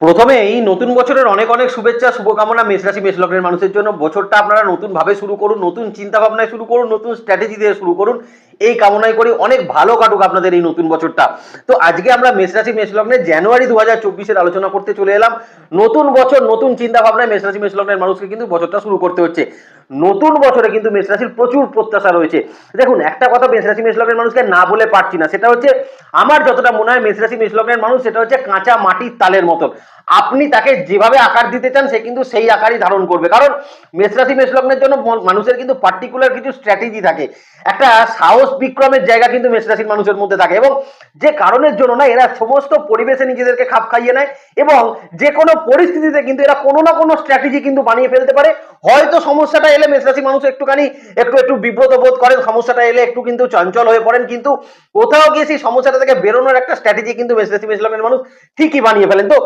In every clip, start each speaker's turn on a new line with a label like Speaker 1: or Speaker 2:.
Speaker 1: প্রথমে এই নতুন বছরের অনেক অনেক শুভেচ্ছা, শুভকামনা মেষ রাশি, মেষ লগ্নের মানুষের জন্য। বছরটা আপনারা নতুনভাবে শুরু করুন, নতুন চিন্তা ভাবনায় শুরু করুন, নতুন স্ট্র্যাটেজি দিয়ে শুরু করুন। এই কামনাই করি। অনেক ভালো কাটুক আপনাদের এই নতুন বছরটা। তো আজকে আমরা মেষ রাশি, মেষ লগ্নের জানুয়ারি দু হাজার আলোচনা করতে চলে এলাম। নতুন বছর, নতুন চিন্তা ভাবনায় মেষ রাশি, মেষ লগ্নের মানুষকে কিন্তু বছরটা শুরু করতে হচ্ছে। নতুন বছরে কিন্তু মেষ রাশির প্রচুর প্রত্যাশা রয়েছে। দেখুন, একটা কথা মেষ রাশি, মেষ লগ্নের মানুষকে না বলে পারছি না। সেটা হচ্ছে, আমার যতটা মনে হয়, মেষ রাশি, মেষ লগ্নের মানুষ, সেটা হচ্ছে কাঁচা মাটির তালের মতন। আপনি তাকে যেভাবে আকার দিতে চান, সে কিন্তু সেই আকারই ধারণ করবে। কারণ মেষ রাশি, মেষ লগ্নের জন্য মানুষের কিন্তু পার্টিকুলার কিছু স্ট্র্যাটেজি থাকে। একটা সাহস বিক্রমের জায়গা কিন্তু মেষ রাশির মানুষের মধ্যে থাকে এবং যে কারণের জন্য না, এরা সমস্ত পরিবেশে নিজেদেরকে খাপ খাইয়ে নেয় এবং যে কোনো পরিস্থিতিতে কিন্তু এরা কোনো না কোনো স্ট্র্যাটেজি কিন্তু বানিয়ে ফেলতে পারে। হয়তো সমস্যাটা এলে মেষ রাশি মানুষ একটুখানি একটু একটু বিব্রত বোধ করেন, সমস্যাটা এলে একটু কিন্তু চঞ্চল হয়ে পড়েন, কিন্তু কোথাও গিয়ে সেই সমস্যাটা থেকে বেরোনোর একটা স্ট্র্যাটেজি কিন্তু মেষ রাশি, মেষ লগ্নের মানুষ ঠিকই বানিয়ে ফেলেন। তো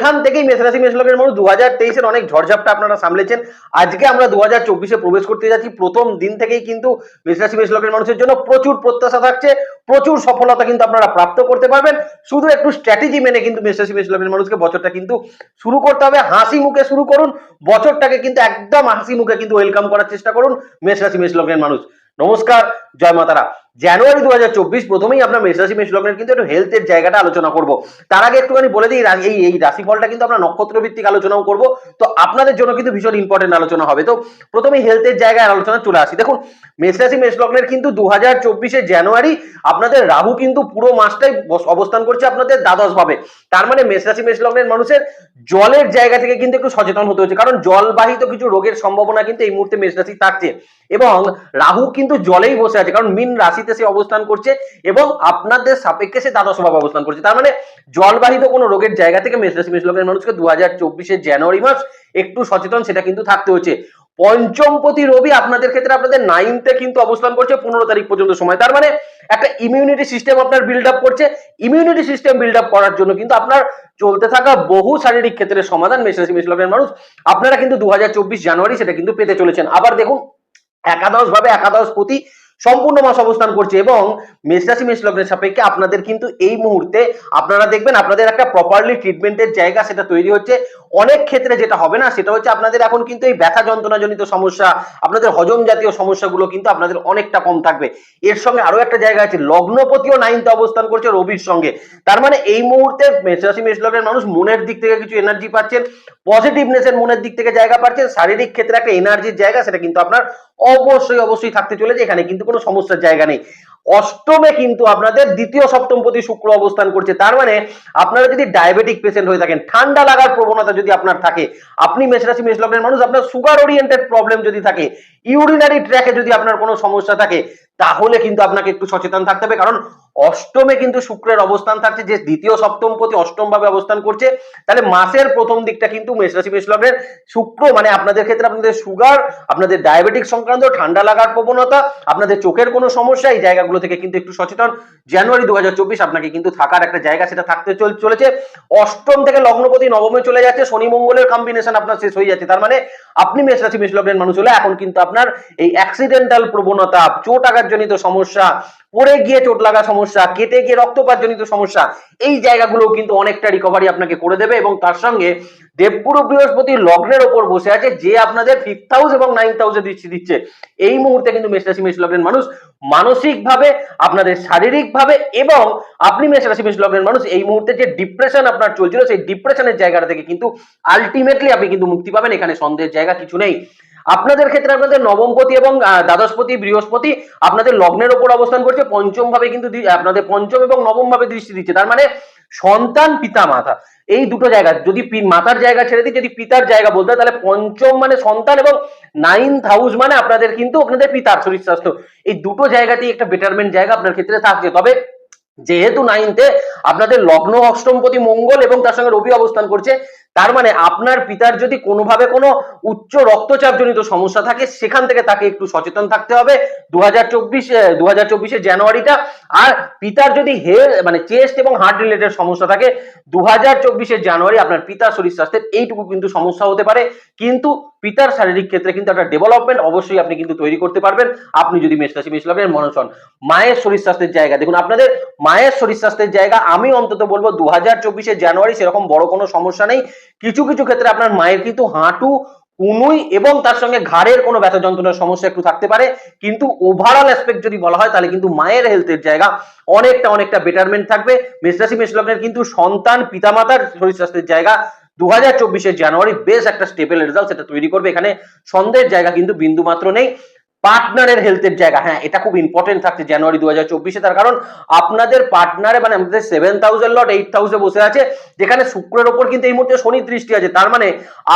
Speaker 1: সেখান থেকেই মেষ রাশি মেষ লগ্নের মানুষ দু হাজার তেইশের অনেক ঝড়ঝাপটা আপনারা সামলেছেন। আজকে আমরা দু হাজার চব্বিশে প্রবেশ করতে যাচ্ছি। প্রথম দিন থেকেই কিন্তু মেষ রাশি মেষ লগ্নের মানুষের জন্য প্রচুর প্রত্যাশা থাকছে। প্রচুর সফলতা কিন্তু আপনারা প্রাপ্ত করতে পারবেন। শুধু একটু স্ট্র্যাটেজি মেনে কিন্তু মেষ রাশি মেষ লগ্নের মানুষকে বছরটা কিন্তু শুরু করতে হবে। হাসি মুখে শুরু করুন। বছরটাকে কিন্তু একদম হাসি মুখে কিন্তু ওয়েলকাম করার চেষ্টা করুন মেষ রাশি মেষ লগ্নের মানুষ। নমস্কার, জয় মাতারা। জানুয়ারি দু হাজার চব্বিশ প্রথমেই আমরা মেষ রাশি, মেষ লগ্নের কিন্তু একটু হেলথের জায়গাটা আলোচনা করব। তার আগে একটুখানি বলে দিই এই এই রাশিফলটা কিন্তু আমরা নক্ষত্র ভিত্তিক আলোচনাও করব। তো আপনাদের জন্য কিন্তু ভীষণ ইম্পর্টেন্ট আলোচনা হবে। তো প্রথমেই হেলথের জায়গায় আলোচনা চলে আসি। দেখুন, মেষ রাশি, মেষ লগ্নের কিন্তু দু হাজার চব্বিশে জানুয়ারি আপনাদের রাহু কিন্তু পুরো মাসটাই অবস্থান করছে আপনাদের দ্বাদশ ভাবে। তার মানে মেষ রাশি, মেষ লগ্নের মানুষের জলের জায়গা থেকে কিন্তু একটু সচেতন হতে হচ্ছে। কারণ জলবাহিত কিছু রোগের সম্ভাবনা কিন্তু এই মুহূর্তে মেষ রাশি থাকছে। এবং রাহু কিন্তু জলেই বসে আছে। কারণ মিন রাশিতে সে অবস্থান করছে এবং আপনাদের সাপেক্ষে সে দ্বাদশ ভাবে অবস্থান করছে। তার মানে জলবাহিত কোনো রোগের জায়গা থেকে মেষ রাশি মেষ লগ্নের মানুষকে দু হাজার চব্বিশের জানুয়ারি মাস একটু সচেতন, সেটা কিন্তু থাকতে হচ্ছে। পঞ্চমপতি রবি আপনাদের ক্ষেত্রে আপনাদের নাইনতে কিন্তু অবস্থান করছে পনেরো তারিখ পর্যন্ত সময়। তার মানে একটা ইমিউনিটি সিস্টেম আপনার বিল্ড আপ করছে। ইমিউনিটি সিস্টেম বিল্ড আপ করার জন্য কিন্তু আপনার চলতে থাকা বহু শারীরিক ক্ষেত্রের সমাধান মেষ রাশি মেষ লগ্নের মানুষ, আপনারা কিন্তু দু হাজার চব্বিশ জানুয়ারি সেটা কিন্তু পেতে চলেছেন। আবার দেখুন, একাদশ ভাবে একাদশ প্রতি সম্পূর্ণ মাস অবস্থান করছে এবং মেষ রাশি, মেষ লগ্নের সাপেক্ষে আপনাদের কিন্তু এই মুহূর্তে আপনারা দেখবেন আপনাদের একটা প্রপারলি ট্রিটমেন্টের জায়গা সেটা তৈরি হচ্ছে। অনেক ক্ষেত্রে যেটা হবে না, সেটা হচ্ছে আপনাদের এখন কিন্তু এই ব্যথা যন্ত্রণাজনিত সমস্যা, আপনাদের হজম জাতীয় সমস্যাগুলো কিন্তু আপনাদের অনেকটা কম থাকবে। এর সঙ্গে আরও একটা জায়গা আছে, লগ্নপতিও নাইনতে অবস্থান করছে রবির সঙ্গে। তার মানে এই মুহূর্তে মেষ রাশি, মেষ লগ্নের মানুষ মনের দিক থেকে কিছু এনার্জি পাচ্ছেন পজিটিভনেসের মনের দিক থেকে জায়গা পাচ্ছেন, শারীরিক ক্ষেত্রে একটা এনার্জির জায়গা সেটা কিন্তু আপনার অবশ্যই অবশ্যই থাকতে চলেছে। এখানে কিন্তু কোনো সমস্যার জায়গা নেই। অষ্টমে কিন্তু আপনাদের দ্বিতীয়, সপ্তম প্রতি শুক্র অবস্থান করছে। তার মানে আপনারা যদি ডায়াবেটিক পেশেন্ট হয়ে থাকেন, ঠান্ডা লাগার প্রবণতা যদি আপনার থাকে, আপনি মেষরাশি মেষলগ্নের মানুষ, আপনার সুগার ওরিয়েন্টেড প্রবলেম যদি থাকে ইউরিনারি ট্র্যাকে যদি আপনার কোনো সমস্যা থাকে তাহলে কিন্তু আপনাকে একটু সচেতন থাকতে হবে। কারণ অষ্টমে কিন্তু শুক্রের অবস্থান থাকছে, যে দ্বিতীয় সপ্তম প্রতি অষ্টম ভাবে অবস্থান করছে, তাহলে মাসের প্রথম দিকটা কিন্তু মেষরাশি মেষ লগ্নের শুক্র মানে আপনাদের ক্ষেত্রে আপনাদের সুগার আপনাদের ডায়াবেটিক সংক্রান্ত, ঠান্ডা লাগার প্রবণতা, আপনাদের চোখের কোনো সমস্যা, এই জায়গাগুলো থেকে কিন্তু একটু সচেতন। জানুয়ারি দু হাজার চব্বিশ আপনাকে কিন্তু থাকার একটা জায়গা সেটা থাকতে চলেছে। অষ্টম থেকে লগ্নপতি নবমে চলে যাচ্ছে, শনি মঙ্গলের কম্বিনেশন আপনার শেষ হয়ে যাচ্ছে। তার মানে আপনি মেষ রাশি, মেষ লগ্নের মানুষ হলে এখন কিন্তু আপনার এই অ্যাক্সিডেন্টাল প্রবণতা, চোট আঘাতজনিত সমস্যা, পড়ে গিয়ে চোট লাগা সমস্যা, কেটে গিয়ে রক্তপাতজনিত সমস্যা, এই জায়গাগুলো কিন্তু অনেকটা রিকভারি আপনাকে করে দেবে এবং তার সঙ্গে দেবগুরু বৃহস্পতি লগ্নের ওপর বসে আছে, যে আপনাদের ফিফথ হাউস এবং নাইন্থ হাউসে দৃষ্টি দিচ্ছে। এই মুহূর্তে কিন্তু মেষ রাশি, মেষ লগ্নের মানুষ মানসিক ভাবে আপনাদের শারীরিক ভাবে এবং আপনি মেষ রাশি, মেষ লগ্নের মানুষ, এই মুহূর্তে যে ডিপ্রেশন আপনার চলছিল, সেই ডিপ্রেশনের জায়গাটা থেকে কিন্তু আলটিমেটলি আপনি কিন্তু মুক্তি পাবেন। এখানে সন্দেহের জায়গা কিছু নেই। আপনাদের ক্ষেত্রে আপনাদের নবমপতি এবং দ্বাদশপতি, বৃহস্পতি আপনাদের লগ্নের ওপর অবস্থান করছে পঞ্চম ভাবে কিন্তু আপনাদের পঞ্চম এবং নবম ভাবে দৃষ্টি দিচ্ছে। তার মানে সন্তান, পিতা, মাতা। এই দুটো জায়গা, যদি মাতার জায়গা ছেড়ে দিই, যদি পিতার জায়গা বলতে তাহলে পঞ্চম মানে সন্তান এবং নাইন্থ হাউস মানে আপনাদের কিন্তু আপনাদের পিতার শরীর স্বাস্থ্য। এই দুটো জায়গাতেই একটা বেটারমেন্ট জায়গা আপনার ক্ষেত্রে থাকছে। তবে যেহেতু নাইনতে আপনাদের লগ্ন অষ্টমপতি মঙ্গল এবং তার সঙ্গে রবি অবস্থান করছে, তার মানে আপনার পিতার যদি কোনোভাবে কোনো উচ্চ রক্তচাপ জনিত সমস্যা থাকে, সেখান থেকে তাকে একটু সচেতন থাকতে হবে। দু হাজার চব্বিশ দু জানুয়ারিটা, আর পিতার যদি হেল মানে চেস্ট এবং হার্ট রিলেটেড সমস্যা থাকে দু হাজার জানুয়ারি আপনার পিতার শরীর স্বাস্থ্যের এইটুকু কিন্তু সমস্যা হতে পারে। কিন্তু পিতার শারীরিক ক্ষেত্রে কিন্তু একটা ডেভেলপমেন্ট অবশ্যই আপনি কিন্তু তৈরি করতে পারবেন। আপনি যদি মেষ রাশি, মেষ লগ্নের মানুষ হন মায়ের শরীর স্বাস্থ্যের জায়গা, দেখুন আপনাদের মায়ের শরীর স্বাস্থ্যের জায়গা, আমি অন্তত বলব দু হাজার চব্বিশের জানুয়ারি সেরকম বড় কোনো সমস্যা নেই। কিছু কিছু ক্ষেত্রে আপনার মায়ের কিন্তু হাঁটু, কুনুই এবং তার সঙ্গে ঘাড়ের কোনো ব্যথা যন্ত্রণার সমস্যা একটু থাকতে পারে। কিন্তু ওভারঅল অ্যাসপেক্ট যদি বলা হয়, তাহলে কিন্তু মায়ের হেলথের জায়গা অনেকটা অনেকটা বেটারমেন্ট থাকবে। মেষরাশি মেষ লগ্নের কিন্তু সন্তান, পিতামাতার শরীর স্বাস্থ্যের জায়গা দু হাজার জানুয়ারি বেশ একটা স্টেবল রেজাল্ট সেটা তৈরি করবে। এখানে সন্দেহের জায়গা কিন্তু বিন্দু মাত্র নেই। পার্টনারের হেলথের জায়গা হ্যাঁ এটা খুব ইম্পর্টেন্ট থাকছে জানুয়ারি দু হাজার চব্বিশে। তার কারণ আপনাদের পার্টনারে মানে আমাদের seven thousand lord eight thousand বসে আছে, যেখানে শুক্রের ওপর কিন্তু এই মুহূর্তে শনি দৃষ্টি আছে। তার মানে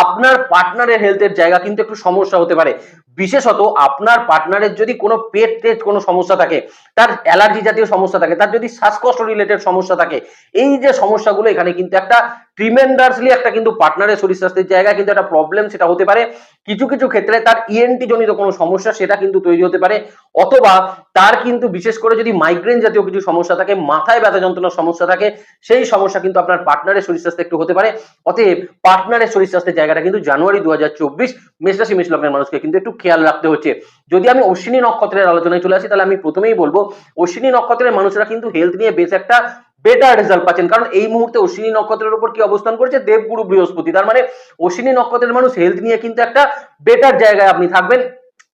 Speaker 1: আপনার পার্টনারের হেলথের জায়গা কিন্তু একটু সমস্যা হতে পারে। বিশেষত আপনার পার্টনারের যদি কোনো পেট টেট কোনো সমস্যা থাকে, তার অ্যালার্জি জাতীয় সমস্যা থাকে, তার যদি শ্বাসকষ্ট রিলেটেড সমস্যা থাকে, এই যে সমস্যাগুলো এখানে কিন্তু একটা ট্রিমেন্ডাসলি একটা কিন্তু পার্টনারের শরীর স্বাস্থ্যের জায়গায় কিন্তু একটা প্রবলেম সেটা হতে পারে। কিছু কিছু ক্ষেত্রে তার ইএনটি জনিত কোনো সমস্যা সেটা কিন্তু তৈরি হতে পারে। অথবা তার কিন্তু বিশেষ করে যদি মাইগ্রেন জাতীয় কিছু সমস্যা থাকে, মাথায় ব্যথা যন্ত্রণার সমস্যা থাকে, সেই সমস্যা কিন্তু আপনার পার্টনারের শরীর স্বাস্থ্য একটু হতে পারে। অতএব পার্টনারের শরীর স্বাস্থ্যের জায়গাটা কিন্তু জানুয়ারি দু হাজার চব্বিশ মেষরাশি মেষ লগ্নের মানুষকে কিন্তু একটু খেয়াল রাখতে হচ্ছে। যদি আমি অশ্বিনী নক্ষত্রের আলোচনায় চলে আসি, তাহলে আমি প্রথমেই বলব, অশ্বিনী নক্ষত্রের মানুষরা কিন্তু হেলথ নিয়ে বেশ একটা বেটার রেজাল্ট পাচ্ছেন। কারণ এই মুহূর্তে অশ্বিনী নক্ষত্রের উপর কি অবস্থান করছে? দেবগুরু বৃহস্পতি। তার মানে অশ্বিনী নক্ষত্রের মানুষ হেলথ নিয়ে কিন্তু একটা বেটার জায়গায় আপনি থাকবেন।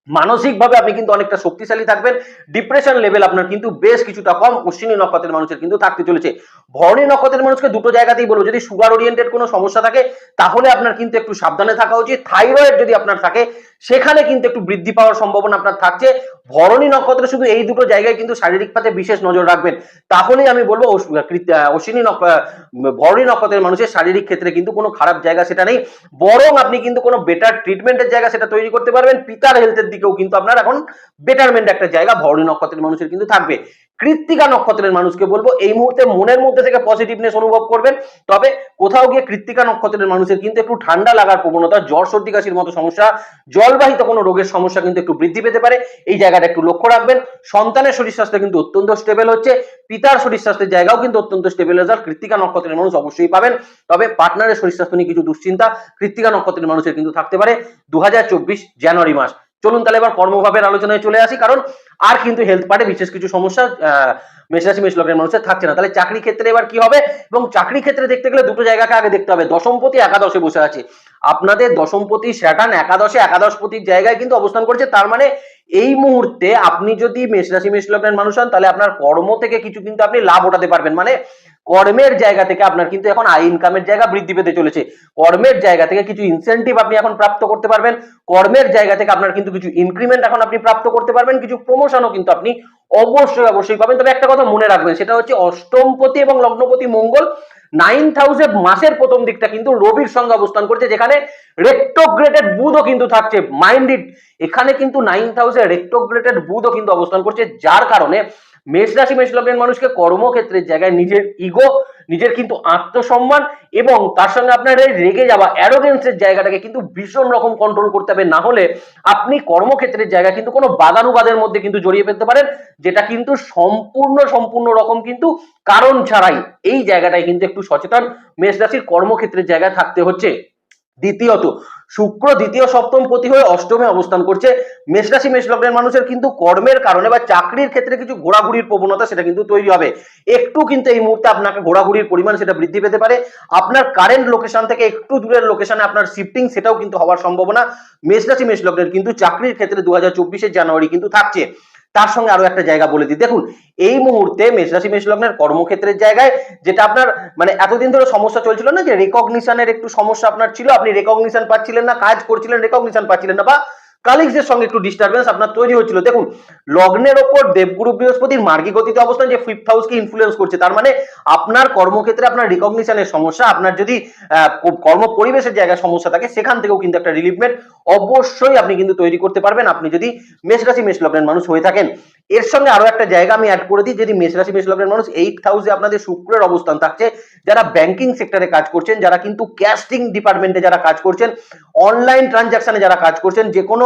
Speaker 1: মানসিকভাবে আপনি কিন্তু অনেকটা শক্তিশালী থাকবেন। ডিপ্রেশন লেভেল আপনার কিন্তু বেশ কিছুটা কম অশ্বিনী নক্ষত্রের মানুষের কিন্তু থাকতে চলেছে। ভরণী নক্ষত্রের মানুষকে দুটো জায়গাতেই বলব। যদি সুগার ওরিয়েন্টেড কোনো সমস্যা থাকে, তাহলে আপনার কিন্তু একটু সাবধানে থাকা উচিত। থাইরয়েড যদি আপনার থাকে সেখানে কিন্তু একটু বৃদ্ধি পাওয়ার সম্ভাবনা আপনার থাকছে। ভরণী নক্ষত্রে শুধু এই দুটো জায়গায় কিন্তু শারীরিক পাতে বিশেষ নজর রাখবেন। তাহলেই আমি বলব অশ্বিনী ভরণী নক্ষত্রের মানুষের শারীরিক ক্ষেত্রে কিন্তু কোনো খারাপ জায়গা সেটা নেই। বরং আপনি কিন্তু কোনো বেটার ট্রিটমেন্টের জায়গা সেটা তৈরি করতে পারবেন। পিতার হেলথের দিকেও কিন্তু আপনার এখন বেটারমেন্ট একটা জায়গা ভরণী নক্ষত্রের মানুষের কিন্তু থাকবে। কৃত্তিকা নক্ষত্রের মানুষকে বলব, এই মুহূর্তে মনের মধ্যে থেকে পজিটিভনেস অনুভব করবেন। তবে কোথাও গিয়ে কৃত্তিকা নক্ষত্রের মানুষের কিন্তু একটু ঠান্ডা লাগার প্রবণতা, জ্বর, সর্দি, কাশির মতো সমস্যা, জলবাহিত কোনো রোগের সমস্যা কিন্তু একটু বৃদ্ধি পেতে পারে। এই জায়গাটা একটু লক্ষ্য রাখবেন। সন্তানের শরীর স্বাস্থ্য কিন্তু অত্যন্ত স্টেবল হচ্ছে। পিতার শরীর স্বাস্থ্যের জায়গাও কিন্তু অত্যন্ত স্টেবল রেজাল্ট কৃত্তিকা নক্ষত্রের মানুষ অবশ্যই পাবেন। তবে পার্টনারের শরীর স্বাস্থ্য নিয়ে কিছু দুশ্চিন্তা কৃত্তিকা নক্ষত্রের মানুষের কিন্তু থাকতে পারে। দু হাজার চব্বিশ জানুয়ারি মাস। চলুন তাহলে এবার কর্মভাবের আলোচনায় চলে আসি, কারণ আর কিন্তু হেলথ পার্টে বিশেষ কিছু সমস্যা মেষরাশি মেষ লগ্নের মানুষের থাকছে না। তাহলে চাকরি ক্ষেত্রে এবার কি হবে? এবং চাকরি ক্ষেত্রে দেখতে গেলে দুটো জায়গাকে আগে দেখতে হবে। দশমপতি, একাদশে বসে আছে। আপনাদের দশমপতি, স্যাটার্ন, একাদশে, একাদশপতির জায়গায় কিন্তু অবস্থান করছে। তার মানে এই মুহূর্তে আপনি যদি মেষরাশি মেষ লগ্নের মানুষ হন, তাহলে আপনার কর্ম থেকে কিছু কিন্তু আপনি লাভ ওঠাতে পারবেন। মানে কর্মের জায়গা থেকে আপনার কিন্তু এখন আই ইনকামের জায়গা বৃদ্ধি পেতে চলেছে। কর্মের জায়গা থেকে কিছু ইনসেন্টিভ আপনি এখন প্রাপ্ত করতে পারবেন। কর্মের জায়গা থেকে আপনার কিন্তু কিছু ইনক্রিমেন্ট এখন আপনি প্রাপ্ত করতে পারবেন। কিছু প্রমোশনও কিন্তু আপনি অবশ্যই অবশ্যই পাবেন। তবে একটা কথা মনে রাখবেন, সেটা হচ্ছে অষ্টমপতি এবং লগ্নপতি মঙ্গল নাইন থাউজেন্ড মাসের প্রথম দিকটা কিন্তু রবির সঙ্গে অবস্থান করছে, যেখানে রেক্টোগ্রেটেড বুধও কিন্তু থাকছে। মাইন্ডেড এখানে কিন্তু নাইন থাউজেন্ড রেক্টোগ্রেটেড বুধও কিন্তু অবস্থান করছে। যার কারণে মেষ রাশি, মেষ লগ্নের মানুষকে কর্মক্ষেত্রের জায়গায় নিজের ইগো নিজের কিন্তু আত্মসম্মান এবং তার সঙ্গে আপনার রেগে যাওয়া অ্যারোগেন্সের জায়গাটাকে কিন্তু ভীষণ রকম কন্ট্রোল করতে হবে। না হলে আপনি কর্মক্ষেত্রের জায়গা কিন্তু কোনো বাদানুবাদের মধ্যে কিন্তু জড়িয়ে ফেলতে পারেন, যেটা কিন্তু সম্পূর্ণ সম্পূর্ণ রকম কিন্তু কারণ ছাড়াই এই জায়গাটায় কিন্তু একটু সচেতন। মেষ রাশির কর্মক্ষেত্রের জায়গায় থাকতে হচ্ছে। দ্বিতীয়ত শুক্র দ্বিতীয় সপ্তম পতি হয়ে অষ্টমে অবস্থান করছে। মেষরাশি মেষ লগ্নের মানুষের কিন্তু কর্মের কারণে বা চাকরির ক্ষেত্রে কিছু ঘোরাঘুরির প্রবণতা সেটা কিন্তু তৈরি হবে। একটু কিন্তু এই মুহূর্তে আপনাকে ঘোরাঘুরির পরিমাণ সেটা বৃদ্ধি পেতে পারে। আপনার কারেন্ট লোকেশন থেকে একটু দূরের লোকেশনে আপনার শিফটিং সেটাও কিন্তু হওয়ার সম্ভাবনা। মেষরাশি মেষ লগ্নের কিন্তু চাকরির ক্ষেত্রে দু হাজার জানুয়ারি কিন্তু থাকছে। তার সঙ্গে আরও একটা জায়গা বলে দিই। দেখুন, এই মুহূর্তে মেষরাশি মেষ লগ্নের কর্মক্ষেত্রের জায়গায় যেটা আপনার মানে এতদিন ধরে সমস্যা চলছিল না যে রেকগনিশনের একটু সমস্যা আপনার ছিল, আপনি রেকগনিশন পাচ্ছিলেন না, কাজ করছিলেন রেকগনিশন পাচ্ছিলেন না, বা কালিগসদের সঙ্গে একটু ডিস্টারবেন্স আপনার তৈরি হচ্ছিল দেখুন, লগ্নের ওপর দেবগুরু বৃহস্পতির মার্গী গতিতে অবস্থান যে ফিফথ হাউসকে ইনফ্লুয়েন্স করছে, তার মানে আপনার কর্মক্ষেত্রে আপনার রিকগনিশনের সমস্যা, আপনার যদি কর্ম পরিবেশের জায়গায় সমস্যা থাকে, সেখান থেকেও কিন্তু একটা রিলিফমেন্ট অবশ্যই আপনি কিন্তু তৈরি করতে পারবেন। আপনি যদি মেষ রাশি মেষ লগ্নের মানুষ হয়ে থাকেন এর সঙ্গে আরও একটা জায়গা আমি অ্যাড করে দিই, যদি মেষ রাশি, মেষ লগ্নের মানুষ এইট হাউসে আপনাদের শুক্রের অবস্থান থাকছে, যারা ব্যাংকিং সেক্টরে কাজ করছেন, যারা কিন্তু ক্যাস্টিং ডিপার্টমেন্টে যারা কাজ করছেন অনলাইন ট্রানজাকশনে যারা কাজ করছেন, যে কোনো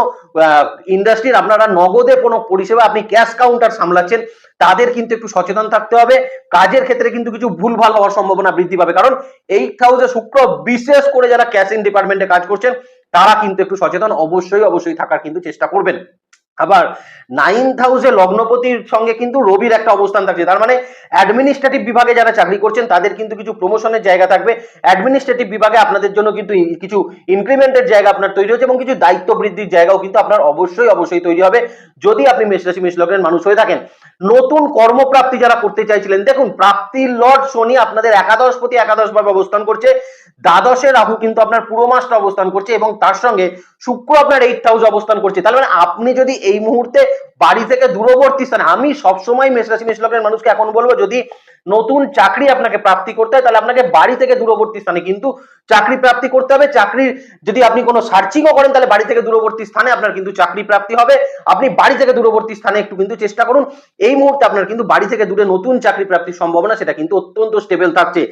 Speaker 1: ইন্ডাস্ট্রির আপনারা নগদে কোনো পরিষেবা আপনি ক্যাশ কাউন্টার সামলাচ্ছেন, তাদের কিন্তু একটু সচেতন থাকতে হবে। কাজের ক্ষেত্রে কিন্তু কিছু ভুল ভুলভাল হওয়ার সম্ভাবনা বৃদ্ধি পাবে, কারণ এইট হাউসে শুক্র বিশেষ করে যারা ক্যাশিং ডিপার্টমেন্টে কাজ করছেন, তারা কিন্তু একটু সচেতন, অবশ্যই অবশ্যই থাকার কিন্তু চেষ্টা করবেন। আবার নাইন্থ হাউসে লগ্নপতির সঙ্গে কিন্তু রবির একটা অবস্থান থাকছে। তার মানে অ্যাডমিনিস্ট্রেটিভ বিভাগে যারা চাকরি করছেন, তাদের কিন্তু কিছু প্রমোশনের জায়গা থাকবে। অ্যাডমিনিস্ট্রেটিভ বিভাগে আপনাদের জন্য কিন্তু কিছু ইনক্রিমেন্টের জায়গা আপনার তৈরি হচ্ছে এবং কিছু দায়িত্ব বৃদ্ধির জায়গাও কিন্তু আপনার অবশ্যই অবশ্যই তৈরি হবে। যদি আপনি মেষ রাশি মেষ লগ্নের মানুষ হয়ে থাকেন, নতুন কর্মপ্রাপ্তি যারা করতে চাইছিলেন, দেখুন প্রাপ্তির লর্ড শনি আপনাদের একাদশ প্রতি একাদশ ভাবে অবস্থান করছে। দ্বাদশে রাহু কিন্তু আপনার পুরো মাসটা অবস্থান করছে এবং তার সঙ্গে শুক্র আপনার এইট হাউস অবস্থান করছে। তাহলে মানে আপনি যদি এই মুহূর্তে বাড়ি থেকে দূরবর্তী স্থানে। আমি সবসময় মেষ রাশি মেষ লগ্নের মানুষকে এখন বলব, যদি নতুন চাকরি আপনাকে প্রাপ্তি করতে হয়, তাহলে আপনাকে বাড়ি থেকে দূরবর্তী স্থানে। কিন্তু চাকরি প্রাপ্তি করতে হবে, চাকরির যদি আপনি কোনো সার্চিংও করেন, তাহলে বাড়ি থেকে দূরবর্তী স্থানে আপনার কিন্তু চাকরি প্রাপ্তি হবে। আপনি বাড়ি থেকে দূরবর্তী স্থানে একটু কিন্তু চেষ্টা করুন। এই মুহূর্তে আপনার কিন্তু বাড়ি থেকে দূরে নতুন চাকরি প্রাপ্তির সম্ভাবনা, সেটা কিন্তু অত্যন্ত স্টেবল থাকছে।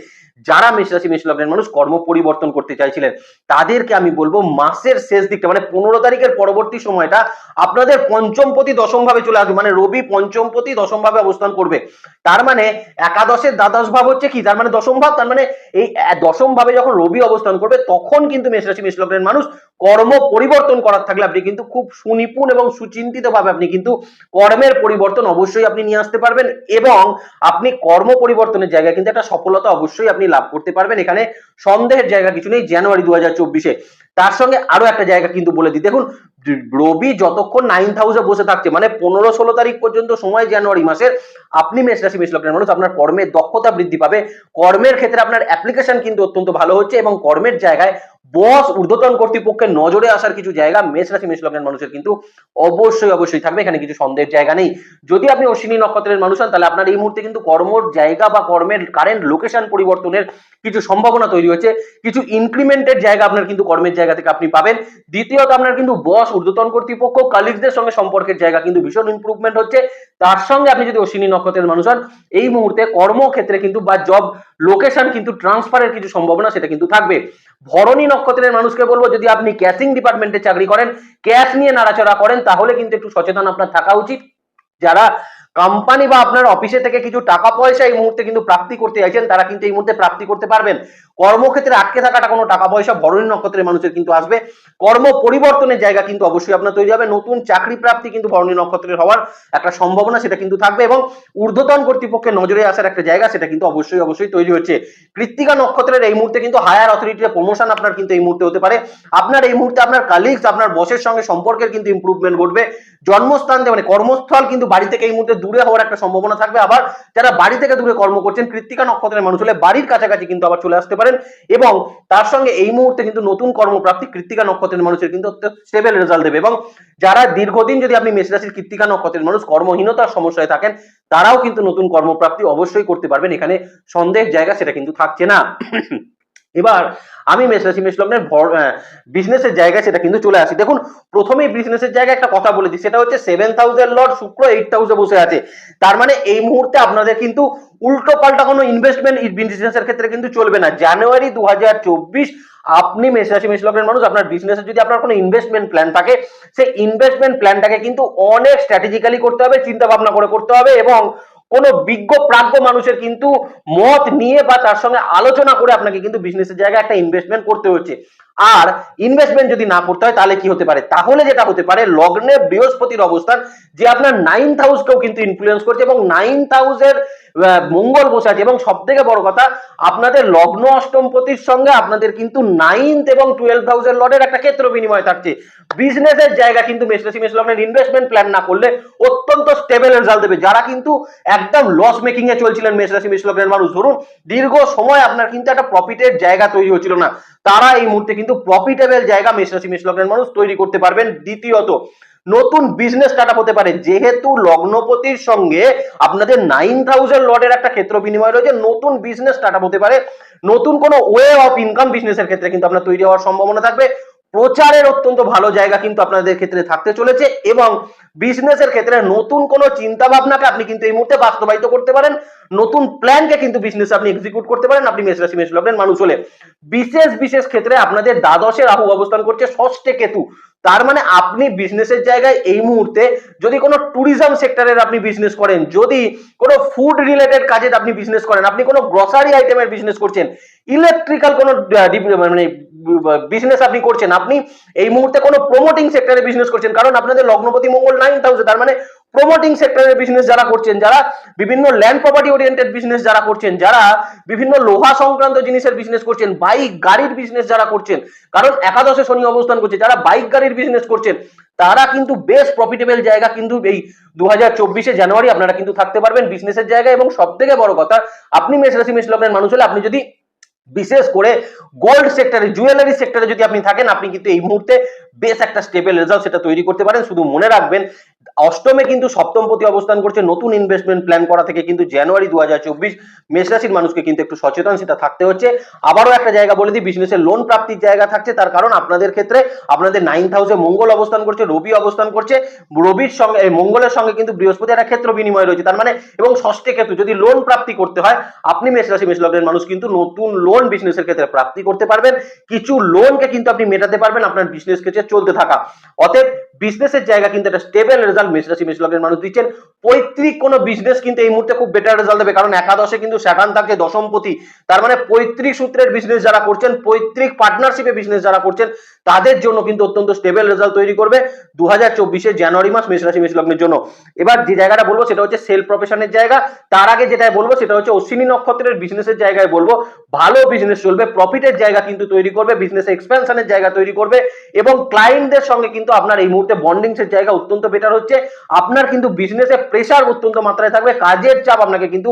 Speaker 1: যারা মেষ রাশি মেষ লগ্নের মানুষ কর্ম পরিবর্তন করতে চাইছিলেন, তাদেরকে আমি বলব, মাসের শেষ দিকটা মানে পনেরো তারিখের পরবর্তী সময়টা, আপনাদের পঞ্চমপতি দশম ভাবে চলে আসবে মানে রবি পঞ্চম প্রতি দশম ভাবে অবস্থান করবে। তার মানে একাদশের দ্বাদশ ভাব হচ্ছে কি? তার মানে দশম ভাব তার মানে এই দশম ভাবে যখন রবি অবস্থান করবে, তখন কিন্তু মেষ রাশি মেষ লগ্নের মানুষ কর্ম পরিবর্তন করার থাকলে আপনি কিন্তু খুব সুনিপুণ এবং সুচিন্তিত ভাবে আপনি কিন্তু কর্মের পরিবর্তন অবশ্যই আপনি নিয়ে আসতে পারবেন এবং আপনি কর্ম পরিবর্তনের জায়গায় কিন্তু একটা সফলতা অবশ্যই আপনি লাভ করতে পারবেন। এখানে সন্দেহের জায়গা কিছু নেই, জানুয়ারি দু হাজার চব্বিশে। তার সঙ্গে আরও একটা জায়গা কিন্তু বলে দিই। দেখুন, রবি যতক্ষণ নাইন্থ হাউসে বসে থাকছে মানে পনেরো ষোলো তারিখ পর্যন্ত সময় জানুয়ারি মাসের, আপনি মেষ রাশি, মেষ লগ্নের মানুষ, আপনার কর্মের দক্ষতা বৃদ্ধি পাবে। কর্মের ক্ষেত্রে আপনার অ্যাপ্লিকেশন কিন্তু অত্যন্ত ভালো হচ্ছে এবং কর্মের জায়গায় বস ঊর্ধ্বতন কর্তৃপক্ষের নজরে আসার কিছু জায়গা মেষ রাশি, মেষ লগ্নের মানুষের কিন্তু অবশ্যই অবশ্যই থাকবে। এখানে কিছু সন্দেহের জায়গা নেই। যদি আপনি অশ্বিনী নক্ষত্রের মানুষ হন, তাহলে আপনার এই মুহূর্তে কিন্তু কর্মর জায়গা বা কর্মের কারেন্ট লোকেশন পরিবর্তনের কিছু সম্ভাবনা তৈরি হচ্ছে। কিছু ইনক্রিমেন্টের জায়গা আপনার কিন্তু কর্মের জায়গা থেকে আপনি পাবেন। দ্বিতীয়ত আপনার কিন্তু বস, ঊর্ধ্বতন কর্তৃপক্ষ কালিগদের সঙ্গে সম্পর্কের জায়গা কিন্তু ভীষণ ইমপ্রুভমেন্ট হচ্ছে। তার সঙ্গে আপনি যদি অশ্বিনী নক্ষত্রের মানুষ হন, এই মুহূর্তে কর্মক্ষেত্রে কিন্তু বা জব লোকেশন কিন্তু ট্রান্সফারের কিছু সম্ভাবনা সেটা কিন্তু থাকবে। ভরণী নক্ষত্রের মানুষকে বলব, যদি আপনি ক্যাশিং ডিপার্টমেন্টে চাকরি করেন ক্যাশ নিয়ে নাড়াচড়া করেন, তাহলে কিন্তু একটু সচেতন আপনার থাকা উচিত। যারা কোম্পানি বা আপনার অফিসে থেকে কিছু টাকা পয়সা এই মুহূর্তে কিন্তু প্রাপ্তি করতে চাইছেন, তারা কিন্তু এই মুহূর্তে প্রাপ্তি করতে পারবেন। কর্মক্ষেত্রে আটকে থাকাটা কোনো টাকা পয়সা, ভরণী নক্ষত্রের মানুষের কিন্তু আসবে। কর্ম পরিবর্তনের জায়গা কিন্তু অবশ্যই আপনার তৈরি হবে। নতুন চাকরি প্রাপ্তি কিন্তু ভরণী নক্ষত্রের হওয়ার একটা সম্ভাবনা সেটা কিন্তু থাকবে এবং ঊর্ধ্বতন কর্তৃপক্ষের নজরে আসার একটা জায়গা সেটা কিন্তু অবশ্যই অবশ্যই তৈরি হচ্ছে। কৃত্তিকা নক্ষত্রের এই মুহূর্তে কিন্তু হায়ার অথরিটির প্রমোশন আপনার কিন্তু এই মুহূর্তে হতে পারে। আপনার এই মুহূর্তে আপনার কালিগস আপনার বসের সঙ্গে সম্পর্কের কিন্তু ইমপ্রুভমেন্ট ঘটবে। জন্মস্থান মানে কর্মস্থল কিন্তু বাড়ি থেকে এই মুহূর্তে দূরে হওয়ার একটা সম্ভাবনা থাকবে। আবার যারা বাড়ি থেকে দূরে কর্ম করছেন, কৃত্তিকা নক্ষত্রের মানুষ হলে বাড়ির কাছাকাছি কিন্তু আবার চলে আসতে পারেন এবং তার সঙ্গে এই মুহূর্তে কিন্তু নতুন কর্মপ্রাপ্তি কৃত্তিকা নক্ষত্রের মানুষের কিন্তু স্টেবল রেজাল্ট দেবে এবং যারা দীর্ঘদিন যদি আপনি মেষ রাশির কৃত্তিকা নক্ষত্রের মানুষ কর্মহীনতার সমস্যায় থাকেন, তারাও কিন্তু নতুন কর্মপ্রাপ্তি অবশ্যই করতে পারবেন। এখানে সন্দেহের জায়গা সেটা কিন্তু থাকছে না। এবার আমি রাশি, মেষ বিজনেসের জায়গায় সেটা কিন্তু চলে আসি। দেখুন, প্রথমেই বিজনেসের জায়গায় একটা কথা বলে দিই, সেটা হচ্ছে সেভেন থাউজেন্ড লর্ড শুক্র এইট হাউসে বসে আছে। তার মানে এই মুহূর্তে আপনাদের কিন্তু উল্টো পাল্টা কোনো ইনভেস্টমেন্ট বিজনেসের ক্ষেত্রে কিন্তু চলবে না। জানুয়ারি দু হাজার চব্বিশ, আপনি মেষ রাশি, মেষ লগ্নের মানুষ, আপনার বিজনেসে যদি আপনার কোনো ইনভেস্টমেন্ট প্ল্যান থাকে, সেই ইনভেস্টমেন্ট প্ল্যানটাকে কিন্তু অনেক স্ট্র্যাটেজিক্যালি করতে হবে চিন্তা ভাবনা করে করতে হবে এবং কোনো বিজ্ঞ প্রাজ্ঞ মানুষের কিন্তু মত নিয়ে বা তার সঙ্গে আলোচনা করে আপনাকে কিন্তু বিজনেসের জায়গায় একটা ইনভেস্টমেন্ট করতে হচ্ছে আর ইনভেস্টমেন্ট যদি না করতে হয়, তাহলে কি হতে পারে? তাহলে যেটা হতে পারে, লগ্নে বৃহস্পতির অবস্থান, যে আপনার নাইন্থ হাউসকেও কিন্তু ইনফ্লুয়েন্স করছে এবং নাইন্থ হাউসের মঙ্গল বসে আছে এবং সব থেকে বড় কথা, আপনাদের লগ্ন অষ্টমপতির সঙ্গে আপনাদের কিন্তু নাইন্থ এবং টুয়েলভ হাউসের লটের একটা ক্ষেত্র বিনিময় থাকছে। বিজনেসের জায়গা কিন্তু রাশি মেষ লগ্নের ইনভেস্টমেন্ট প্ল্যান না করলে অত্যন্ত স্টেবল রেজাল্ট দেবে। যারা কিন্তু একদম লস মেকিং এ চলছিলেন রাশি মেষ লগ্নের মানুষ, ধরুন দীর্ঘ সময় আপনার কিন্তু একটা প্রফিটের জায়গা তৈরি হচ্ছিল না। তারা এই মুহূর্তে কিন্তু প্রফিটেবল জায়গা মেষ রাশি মেষ লগ্নের মানুষ তৈরি করতে পারবেন। দ্বিতীয়ত নতুন বিজনেস স্টার্ট হতে পারে। যেহেতু লগ্নপতির সঙ্গে আপনাদের নাইন থাউজেন্ড লটের একটা ক্ষেত্র বিনিময় রয়েছে, নতুন বিজনেস স্টার্ট হতে পারে। নতুন কোনো ওয়ে অফ ইনকাম বিজনেসের ক্ষেত্রে কিন্তু আপনার তৈরি হওয়ার সম্ভাবনা থাকবে। প্রচারের অত্যন্ত ভালো জায়গা কিন্তু আপনাদের ক্ষেত্রে থাকতে চলেছে এবং বিজনেসের ক্ষেত্রে নতুন কোনো চিন্তা ভাবনাকে আপনি কিন্তু এই মুহূর্তে বাস্তবায়িত করতে পারেন। নতুন প্ল্যানকে কিন্তু বিজনেস আপনি এক্সিকিউট করতে পারেন, আপনি মেষ রাশি, মেষ লগ্নের মানুষ হলে। বিশেষ বিশেষ ক্ষেত্রে আপনাদের দ্বাদশে রাহু অবস্থান করছে ষষ্ঠে কেতু। তার মানে আপনি বিজনেসের জায়গায় এই মুহূর্তে যদি কোনো ট্যুরিজম সেক্টরের আপনি বিজনেস করেন, যদি কোনো ফুড রিলেটেড কাজের আপনি বিজনেস করেন, আপনি কোনো গ্রসারি আইটেমের বিজনেস করছেন ইলেকট্রিক্যাল কোনো মানে বিজনেস আপনি করছেন, আপনি এই মুহূর্তে কোনো প্রমোটিং সেক্টরে বিজনেস করছেন, কারণ আপনাদের লগ্নপতি মঙ্গল নাইন হাউসে তার মানে প্রমোটিং সেক্টরের বিজনেস যারা করছেন, যারা বিভিন্ন ল্যান্ড প্রপার্টি ওরিয়েন্টেড বিজনেস যারা করছেন, যারা বিভিন্ন লোহা সংক্রান্ত জিনিসের বিজনেস করছেন বাইক গাড়ির বিজনেস যারা করছেন, কারণ একাদশে শনি অবস্থান করছে, যারা বাইক গাড়ির বিজনেস করছেন, তারা কিন্তু বেশ প্রফিটেবল জায়গা কিন্তু এই দু হাজার জানুয়ারি আপনারা কিন্তু থাকতে পারবেন বিজনেসের জায়গায়। এবং সব থেকে বড় কথা, আপনি মেষ রাশি, মেষ লগ্নের মানুষ হলে আপনি যদি বিশেষ করে গোল্ড সেক্টরে জুয়েলারি সেক্টরে যদি আপনি থাকেন, আপনি কিন্তু এই মুহূর্তে বেশ একটা স্টেবল রেজাল্ট সেটা তৈরি করতে পারেন। শুধু মনে রাখবেন অষ্টমে কিন্তু সপ্তম প্রতি অবস্থান করছে, নতুন ইনভেস্টমেন্ট প্ল্যান করা থেকে কিন্তু জানুয়ারি দু হাজার চব্বিশ মেষ রাশির মানুষকে কিন্তু একটু সচেতন সেটা থাকতে হচ্ছে। আবারও একটা জায়গা বলে দিই বিজনেসের লোন প্রাপ্তির জায়গা থাকছে, তার কারণ আপনাদের ক্ষেত্রে আপনাদের নাইন্থ হাউসে মঙ্গল অবস্থান করছে, রবি অবস্থান করছে, রবির সঙ্গে মঙ্গলের সঙ্গে কিন্তু বৃহস্পতি একটা ক্ষেত্র বিনিময় রয়েছে, তার মানে এবং ষষ্ঠে ক্ষেত্র, যদি লোন প্রাপ্তি করতে হয়, আপনি মেষ রাশি, মেষ লগ্নের মানুষ কিন্তু নতুন লোন বিজনেসের ক্ষেত্রে প্রাপ্তি করতে পারবেন। কিছু লোনকে কিন্তু আপনি মেটাতে পারবেন, আপনার বিজনেস ক্ষেত্রে চলতে থাকা। অতএব বিজনেসের জায়গা কিন্তু একটা স্টেবল রেজাল্ট মেষ রাশি, মেষ লগ্নের মানুষ দিচ্ছেন। পৈতৃক কোনো বিজনেস কিন্তু এই মুহূর্তে খুব বেটার রেজাল্ট দেবে। কারণ একাদশে কিন্তু সেখান থাকে দশমপতি তার মানে পৈতৃক সূত্রের বিজনেস যারা করছেন, পৈতৃক পার্টনারশিপে বিজনেস যারা করছেন তাদের জন্য কিন্তু অত্যন্ত স্টেবল রেজাল্ট তৈরি করবে দু হাজার চব্বিশে জানুয়ারি মাস মেষ রাশি, মেষ লগ্নের জন্য। এবার যে জায়গাটা বলব সেটা হচ্ছে সেল প্রফেশনের জায়গা। তার আগে যেটা বলব সেটা হচ্ছে অশ্বিনী নক্ষত্রের বিজনেসের জায়গায় বলব। ভালো বিজনেস চলবে প্রফিটের জায়গা কিন্তু তৈরি করবে বিজনেস এক্সপেনশনের জায়গা তৈরি করবে এবং ক্লায়েন্টদের সঙ্গে কিন্তু আপনার এই মুহূর্তে বন্ডিংস এর জায়গা অত্যন্ত বেটার হচ্ছে। আপনার কিন্তু বিজনেসে প্রেসার অত্যন্ত মাত্রায় থাকবে, কাজের চাপ আপনাকে কিন্তু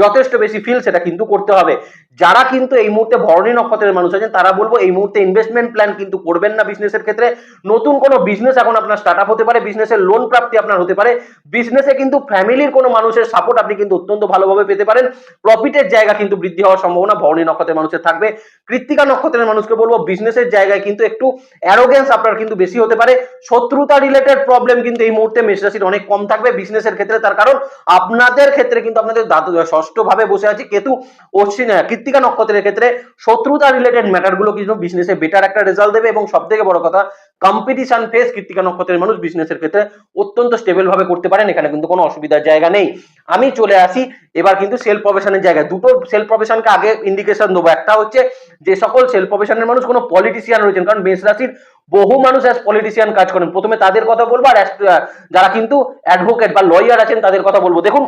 Speaker 1: যথেষ্ট বেশি ফিল সেটা কিন্তু করতে হবে। যারা কিন্তু এই মুহূর্তে ভরণী নক্ষত্রের মানুষ আছেন, তারা বলব এই মুহূর্তে ইনভেস্টমেন্ট প্ল্যান কিন্তু করবেন না বিজনেসের ক্ষেত্রে। নতুন কোনো বিজনেস এখন আপনার স্টার্ট আপ হতে পারে বিজনেসের লোন প্রাপ্তি আপনার হতে পারে। বিজনেসে কিন্তু ফ্যামিলির কোনো মানুষের সাপোর্ট আপনি কিন্তু অত্যন্ত ভালোভাবে পেতে পারেন। প্রফিটের জায়গা কিন্তু বৃদ্ধি হওয়ার সম্ভাবনা ভরণী নক্ষত্রের মানুষের থাকবে। কৃত্তিকা নক্ষত্রের মানুষকে বলব বিজনেসের জায়গায় কিন্তু একটু অ্যারোগেন্স আপনার কিন্তু বেশি হতে পারে। শত্রুতা রিলেটেড প্রবলেম কিন্তু এই মুহূর্তে মেষ রাশির অনেক কম থাকবে বিজনেসের ক্ষেত্রে। তার কারণ আপনাদের ক্ষেত্রে কিন্তু আপনাদের ষষ্ঠ ভাবে বসে আছে। কেতু অশ্বিন, কৃত্তিকা নক্ষত্রের ক্ষেত্রে শত্রুতা রিলেটেড ম্যাটারগুলো কিন্তু বিজনেসে বেটার একটা রেজাল্ট দেবে এবং সব থেকে বড় কথা কম্পিটিশন ফেস কৃত্তিকা নক্ষত্রের মানুষ বিজনেসের ক্ষেত্রে অত্যন্ত স্টেবল ভাবে করতে পারেন, এখানে কিন্তু কোনো অসুবিধার জায়গা নেই। আমি চলে আসি, এবার কিন্তু সেলফ প্রফেশনের জায়গায়। দুটো সেলফ প্রফেশনকে আগে ইন্ডিকেশন দেবো। একটা হচ্ছে যে সকল সেলফ প্রফেশনের মানুষ কোনো পলিটিশিয়ান রয়েছেন, কারণ মেষ রাশির বহু মানুষ অ্যাজ পলিটিশিয়ান কাজ করেন। প্রথমে তাদের কথা বলব আর যারা কিন্তু অ্যাডভোকেট বা লয়ার আছেন তাদের কথা বলব। দেখুন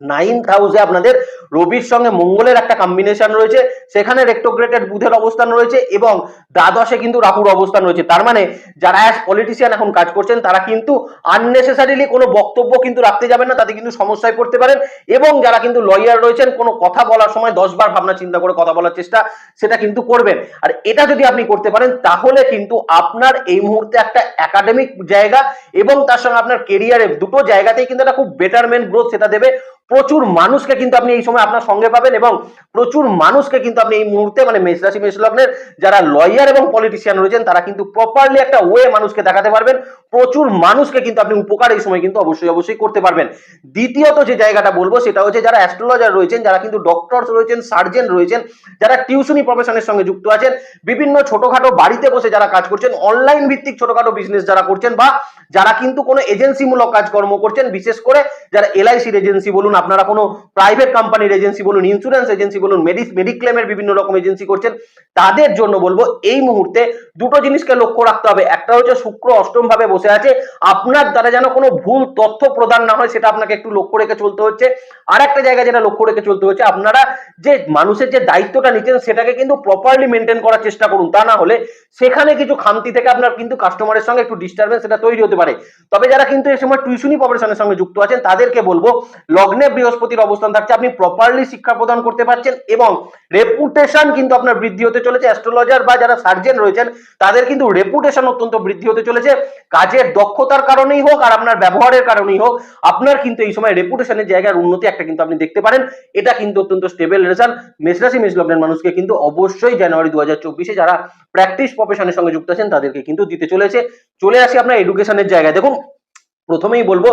Speaker 1: নাইন্থ হাউসে আপনাদের রবির সঙ্গে মঙ্গলের একটা কম্বিনেশন রয়েছে, সেখানে রেক্টোগ্রেটেড বুধের অবস্থান রয়েছে এবং দ্বাদশে কিন্তু রাহুর অবস্থান রয়েছে। তার মানে যারা অ্যাজ পলিটিশিয়ান এখন কাজ করছেন, তারা কিন্তু আননেসেসারিলি কোনো বক্তব্য কিন্তু রাখতে যাবেন না, তাতে কিন্তু সমস্যায় পড়তে পারেন এবং যারা কিন্তু লয়ার রয়েছেন, কোনো কথা বলার সময় দশ বার ভাবনা চিন্তা করে কথা বলার চেষ্টা সেটা কিন্তু করবেন। আর এটা যদি আপনি করতে পারেন, তাহলে কিন্তু আপনার এই মুহূর্তে একটা একাডেমিক জায়গা এবং তার সঙ্গে আপনার কেরিয়ারে দুটো জায়গাতেই কিন্তু একটা খুব বেটারমেন্ট গ্রোথ সেটা দেবে। প্রচুর মানুষকে কিন্তু আপনি এই সময় আপনার সঙ্গে পাবেন এবং প্রচুর মানুষকে কিন্তু আপনি এই মুহূর্তে মানে মেষ রাশি, মেষ লগ্নের যারা লয়ার এবং পলিটিশিয়ান রয়েছেন, তারা কিন্তু প্রপারলি একটা ওয়ে মানুষকে দেখাতে পারবেন। প্রচুর মানুষকে কিন্তু আপনি উপকার এই সময় কিন্তু অবশ্যই অবশ্যই করতে পারবেন। দ্বিতীয়ত যে জায়গাটা বলব, সেটা হচ্ছে যারা অ্যাস্ট্রোলজার রয়েছেন, যারা কিন্তু ডক্টর রয়েছেন সার্জেন রয়েছেন, যারা টিউশনি প্রফেশনের সঙ্গে যুক্ত আছেন, বিভিন্ন ছোটখাটো বাড়িতে বসে যারা কাজ করছেন অনলাইন ভিত্তিক ছোটখাটো বিজনেস যারা করছেন বা যারা কিন্তু কোনো এজেন্সিমূলক কাজকর্ম করছেন, বিশেষ করে যারা এলআইসির এজেন্সি বলুন আপনারা কোনো প্রাইভেট কোম্পানির এজেন্সি বলুন ইন্স্যুরেন্স এজেন্সি বলুন মেডি মেডিক্লেমের বিভিন্ন রকম এজেন্সি করছেন, তাদের জন্য বলব এই মুহূর্তে দুটো জিনিসকে লক্ষ্য রাখতে হবে। একটা হচ্ছে শুক্র অষ্টম ভাবে বসে আছে, আপনার দ্বারা যেন কোনো ভুল তথ্য প্রদান না হয় সেটা আপনাকে একটু লক্ষ্য রেখে চলতে হচ্ছে। আর একটা জায়গায় যেটা লক্ষ্য রেখে চলতে হচ্ছে, আপনারা যে মানুষের যে দায়িত্বটা নিচ্ছেন সেটাকে কিন্তু প্রপারলি মেনটেন করার চেষ্টা করুন, তা না হলে সেখানে কিছু খামতি থেকে আপনার কিন্তু কাস্টমারের সঙ্গে একটু ডিস্টারবেন্স সেটা তৈরি হতে পারে। তবে যারা কিন্তু এই সময় টিউশনি প্রফেশনের সঙ্গে যুক্ত আছেন, তাদেরকে বলব, লগ্নে বৃহস্পতির অবস্থান থাকছে, আপনি প্রপারলি শিক্ষা প্রদান করতে পারছেন এবং রেপুটেশন কিন্তু আপনার বৃদ্ধি হতে চলেছে। অ্যাস্ট্রোলজার বা যারা সার্জেন রয়েছেন, তাদের কিন্তু রেপুটেশন অত্যন্ত বৃদ্ধি হতে চলেছে। কাজের দক্ষতার কারণেই হোক আর আপনার ব্যবহারের কারণেই হোক, আপনার কিন্তু এই সময় রেপুটেশনের জায়গার উন্নতি একটা কিন্তু আপনি দেখতে পারেন। এটা কিন্তু অত্যন্ত স্টেবল রেজাল্ট মেষরাশি মেষ লগ্নের মানুষকে কিন্তু অবশ্যই জানুয়ারি দু চব্বিশে যারা প্র্যাকটিস প্রফেশনের সঙ্গে যুক্ত আছেন, তাদেরকে কিন্তু দিতে চলেছে। চলে আসি আপনার এডুকেশনের জায়গায়। দেখুন, প্রথমেই বলব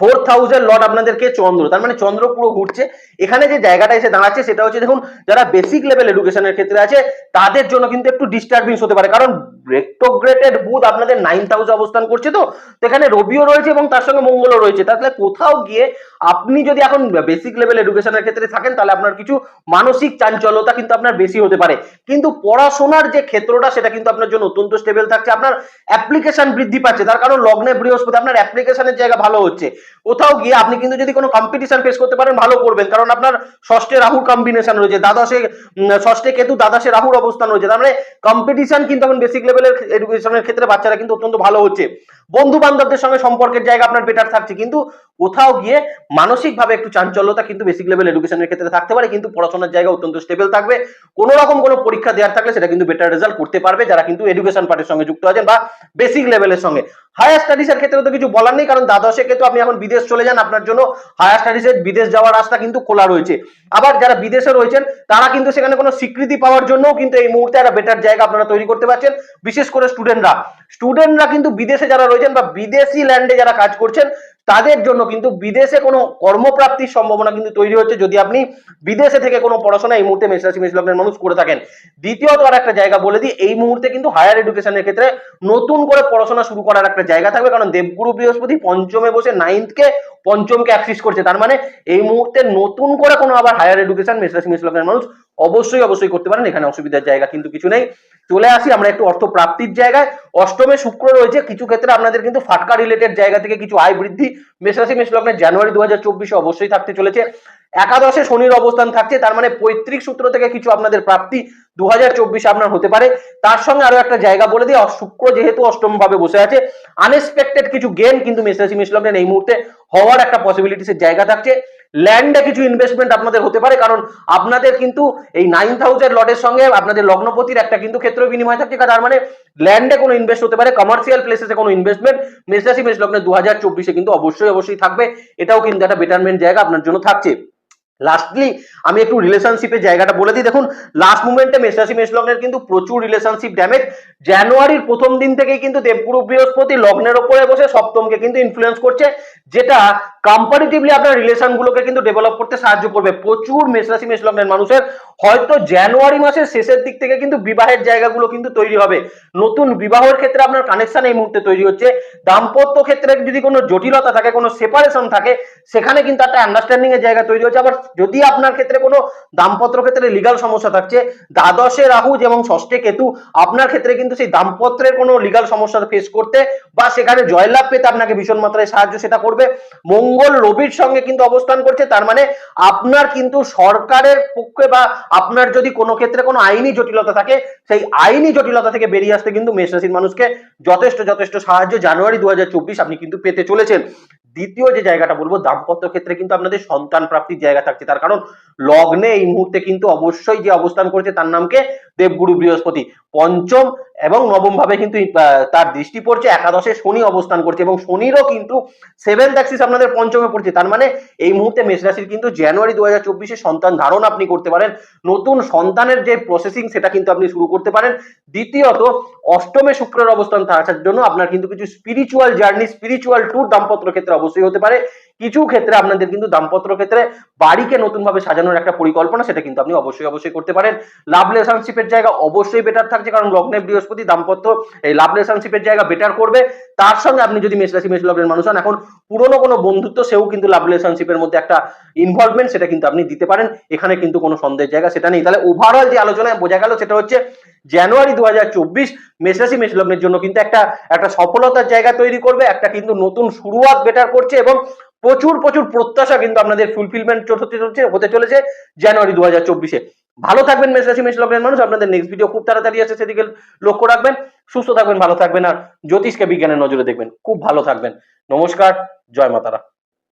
Speaker 1: ফোর থাউজেন্ড লট আপনাদেরকে চন্দ্র, তার মানে চন্দ্র পুরো ঘুরছে। এখানে যে জায়গাটা এসে দাঁড়াচ্ছে, সেটা হচ্ছে দেখুন, যারা বেসিক লেভেল এডুকেশনের ক্ষেত্রে আছে, তাদের জন্য কিন্তু একটু ডিস্টার্বিংস হতে পারে। কারণ রেক্টোগ্রেটেড বুধ আপনাদের নাইন হাউসে অবস্থান করছে তো? এখানে রবিও রয়েছে এবং তার সঙ্গে মঙ্গলও রয়েছে। তাহলে কোথাও গিয়ে আপনি যদি এখন বেসিক লেভেল এডুকেশনের ক্ষেত্রে থাকেন, তাহলে আপনার কিছু মানসিক চাঞ্চল্যতা কিন্তু আপনার বেশি হতে পারে। কিন্তু পড়াশোনার যে ক্ষেত্রটা, সেটা কিন্তু আপনার জন্য অত্যন্ত স্টেবল থাকছে। আপনার অ্যাপ্লিকেশন বৃদ্ধি পাচ্ছে। তার কারণ লগ্নে বৃহস্পতি, আপনার অ্যাপ্লিকেশনের জায়গা ভালো হচ্ছে। কোথাও গিয়ে আপনি কিন্তু যদি কোনো কম্পিটিশন ফেস করতে পারেন, ভালো করবেন। কারণ আপনার ষষ্ঠে রাহুর কম্বিনেশন রয়েছে। দ্বাদশে ষষ্ঠে কেতু, দ্বাদশে রাহুর অবস্থান রয়েছে। তার মানে কম্পিটিশন কিন্তু এখন বেসিক লেভেলের এডুকেশনের ক্ষেত্রে বাচ্চারা কিন্তু অত্যন্ত ভালো হচ্ছে। বন্ধু বান্ধবদের সঙ্গে সম্পর্কের জায়গা আপনার বেটার থাকছে। কিন্তু কোথাও গিয়ে মানসিকভাবে একটু চাঞ্চল্যতা কিন্তু বেসিক লেভেল এডুকেশনের ক্ষেত্রে থাকতে পারে। কিন্তু পড়াশোনার জায়গা অত্যন্ত স্টেবল থাকবে। কোনো রকম কোনো পরীক্ষা দেওয়ার থাকলে সেটা কিন্তু বেটার রেজাল্ট করতে পারবে। যারা কিন্তু এডুকেশন পার্টির সঙ্গে যুক্ত আছেন বা বেসিক লেভেলের সঙ্গে। হায়ার স্টাডিজের ক্ষেত্রে তো কিছু বলার নেই, কারণ দ্বাদশে কিন্তু আপনি এখন বিদেশ চলে যান আপনার জন্য। হায়ার স্টাডিজের বিদেশ যাওয়ার রাস্তা কিন্তু খোলা রয়েছে। আবার যারা বিদেশে রয়েছেন, তারা কিন্তু সেখানে কোনো স্বীকৃতি পাওয়ার জন্য কিন্তু এই মুহূর্তে একটা বেটার জায়গা আপনারা তৈরি করতে পারছেন, বিশেষ করে স্টুডেন্টরা স্টুডেন্টরা কিন্তু বিদেশে যারা রয়েছেন বা বিদেশি ল্যান্ডে যারা কাজ করছেন তাদের জন্য কিন্তু বিদেশে কোনো কর্মপ্রাপ্তির সম্ভাবনা কিন্তু তৈরি হচ্ছে যদি আপনি বিদেশে থেকে কোনো পড়াশোনা এই মুহূর্তে মেষরাশি মেষ লগ্নের মানুষ করে থাকেন। দ্বিতীয়ত আর একটা জায়গা বলে দিই, এই মুহূর্তে কিন্তু হায়ার এডুকেশনের ক্ষেত্রে নতুন করে পড়াশোনা শুরু করার একটা জায়গা থাকবে, কারণ দেবগুরু বৃহস্পতি পঞ্চমে বসে নাইন্থকে পঞ্চমকে অ্যাক্সিস করছে। তার মানে এই মুহূর্তে নতুন করে কোনো আবার হায়ার এডুকেশন মেষরাশি মেষ লগ্নের মানুষ অবশ্যই অবশ্যই করতে পারেন, এখানে অসুবিধার জায়গা কিন্তু কিছু নেই। চলে আসি আমরা একটু অর্থ প্রাপ্তির জায়গায়। অষ্টমে শুক্র রয়েছে, কিছু ক্ষেত্রে আপনাদের কিন্তু ফাটকা রিলেটেড জায়গা থেকে কিছু আয় বৃদ্ধি। মেষরাশি মেষ লগ্নের জানুয়ারি দু হাজার চব্বিশে অবশ্যই থাকতে চলেছে। একাদশে শনির অবস্থান থাকছে, তার মানে পৈতৃক সূত্র থেকে কিছু আপনাদের প্রাপ্তি দু হাজার আপনার হতে পারে। তার সঙ্গে আরও একটা জায়গা বলে দিই শুক্র যেহেতু অষ্টম ভাবে বসে আছে আনএক্সপেক্টেড কিছু গেন কিন্তু মেষরাশি মেষ লগ্নের এই মুহূর্তে হওয়ার একটা পসিবিলিটিসের জায়গা থাকছে। ল্যান্ডে কিছু ইনভেস্টমেন্ট আপনাদের হতে পারে, কারণ আপনাদের কিন্তু এই নাইন থাউজেন্ড লটের সঙ্গে আপনাদের লগ্নপতির একটা কিন্তু ক্ষেত্র বিনিময় থাকছে তার মানে ল্যান্ডে কোনো ইনভেস্ট হতে পারে কমার্শিয়াল প্লেসেসে কোনো ইনভেস্টমেন্ট মেসরাশি মেষ লগ্নে দু হাজার চব্বিশে কিন্তু অবশ্যই অবশ্যই থাকবে, এটাও কিন্তু একটা বেটারমেন্ট জায়গা আপনার জন্য থাকছে। লাস্টলি আমি একটু রিলেশনশিপের জায়গাটা বলে দিই। দেখুন লাস্ট মুমেন্টে মেষরাশি মেষ লগ্নের কিন্তু প্রচুর রিলেশনশিপ ড্যামেজ জানুয়ারির প্রথম দিন থেকেই কিন্তু দেবগুরু বৃহস্পতি লগ্নের ওপরে বসে সপ্তমকে কিন্তু ইনফ্লুয়েন্স করছে, যেটা কম্পারিটিভলি আপনার রিলেশনগুলোকে কিন্তু ডেভেলপ করতে সাহায্য করবে। প্রচুর মেষরাশি মেষ লগ্নের মানুষের হয়তো জানুয়ারি মাসের শেষের দিক থেকে কিন্তু বিবাহের জায়গাগুলো কিন্তু তৈরি হবে। নতুন বিবাহের ক্ষেত্রে আপনার কানেকশন এই মুহূর্তে তৈরি হচ্ছে। দাম্পত্য ক্ষেত্রে যদি কোনো জটিলতা থাকে, কোনো সেপারেশন থাকে, সেখানে কিন্তু একটা আন্ডারস্ট্যান্ডিং এর জায়গা তৈরি হচ্ছে। আবার যদি আপনার ক্ষেত্রে কোনো দাম্পত্য ক্ষেত্রে লিগাল সমস্যা থাকছে, দ্বাদশে রাহু এবং ষষ্ঠে কেতু, আপনার ক্ষেত্রে কিন্তু সেই দাম্পত্যের কোনো লিগাল সমস্যা ফেস করতে বা সেখানে জয়লাভ পেতে আপনাকে ভীষণ মাত্রায় সাহায্য সেটা করবে। মঙ্গল রবির সঙ্গে কিন্তু অবস্থান করছে, তার মানে আপনার কিন্তু সরকারের পক্ষে বা আপনার যদি কোনো ক্ষেত্রে কোনো আইনি জটিলতা থাকে সেই আইনি জটিলতা থেকে বেরিয়ে আসতে কিন্তু মেষ রাশির মানুষকে যথেষ্ট যথেষ্ট সাহায্য জানুয়ারি দু হাজার চব্বিশ আপনি কিন্তু পেতে চলেছেন। দ্বিতীয় যে জায়গাটা বলব, দাম্পত্য ক্ষেত্রে কিন্তু আপনাদের সন্তান প্রাপ্তির জায়গা থাকছে। তার কারণ লগ্নে এই মুহূর্তে কিন্তু অবশ্যই যে অবস্থান করছে তার নামকে দেবগুরু বৃহস্পতি। পঞ্চম এবং নবম ভাবে কিন্তু তার দৃষ্টি পড়ছে, একাদশে শনি অবস্থান করছে এবং শনিরও কিন্তু সেভেন্থ অ্যাক্সিস আপনাদের পঞ্চমে পড়ছে। তার মানে এই মুহূর্তে মেষ রাশির কিন্তু জানুয়ারি দু হাজার সন্তান ধারণ আপনি করতে পারেন। নতুন সন্তানের যে প্রসেসিং সেটা কিন্তু আপনি শুরু করতে পারেন। দ্বিতীয়ত, অষ্টমে শুক্রের অবস্থান থাকার জন্য আপনার কিন্তু কিছু স্পিরিচুয়াল জার্নি স্পিরিচুয়াল ট্যুর দাম্পত্য ক্ষেত্রে অবশ্যই হতে পারে। কিছু ক্ষেত্রে আপনাদের কিন্তু দাম্পত্য ক্ষেত্রে বাড়িকে নতুন ভাবে সাজানোর একটা পরিকল্পনা, সেটা কিন্তু আপনি অবশ্যই অবশ্যই করতে পারেন। লাভ রিলেশনশিপের জায়গা অবশ্যই বেটার থাকছে, কারণ লগ্নে বৃহস্পতি দাম্পত্য, এই লাভ রিলেশনশিপের জায়গা বেটার করবে। তার সঙ্গে আপনি যদি মেষ রাশি, মেষ লগ্নের মানুষ হন, এখন পুরনো কোনো বন্ধুত্ব, সেও কিন্তু লাভ রিলেশনশিপের মধ্যে একটা ইনভলভমেন্ট সেটা কিন্তু আপনি দিতে পারেন। এখানে কিন্তু কোনো সন্দেহের জায়গা, সেটা নেই। তাহলে ওভারঅল যে আলোচনায় বোঝা গেল, সেটা হচ্ছে জানুয়ারি দু হাজার চব্বিশ মেষরাশি মেষ লগ্নের জন্য কিন্তু একটা একটা সফলতার জায়গা তৈরি করবে, একটা কিন্তু নতুন শুরুয়াত বেটার করছে এবং প্রচুর প্রচুর প্রত্যাশা কিন্তু আপনাদের ফুলফিলমেন্ট হতে চলছে, হতে চলেছে জানুয়ারি দু হাজার চব্বিশে। ভালো থাকবেন মেষ রাশি মানুষ, আপনাদের নেক্সট ভিডিও খুব তাড়াতাড়ি আছে সেদিকে লক্ষ্য রাখবেন, সুস্থ থাকবেন, ভালো থাকবেন, আর জ্যোতিষকে বিজ্ঞানের নজরে দেখবেন, খুব ভালো থাকবেন। নমস্কার, জয় মাতারা।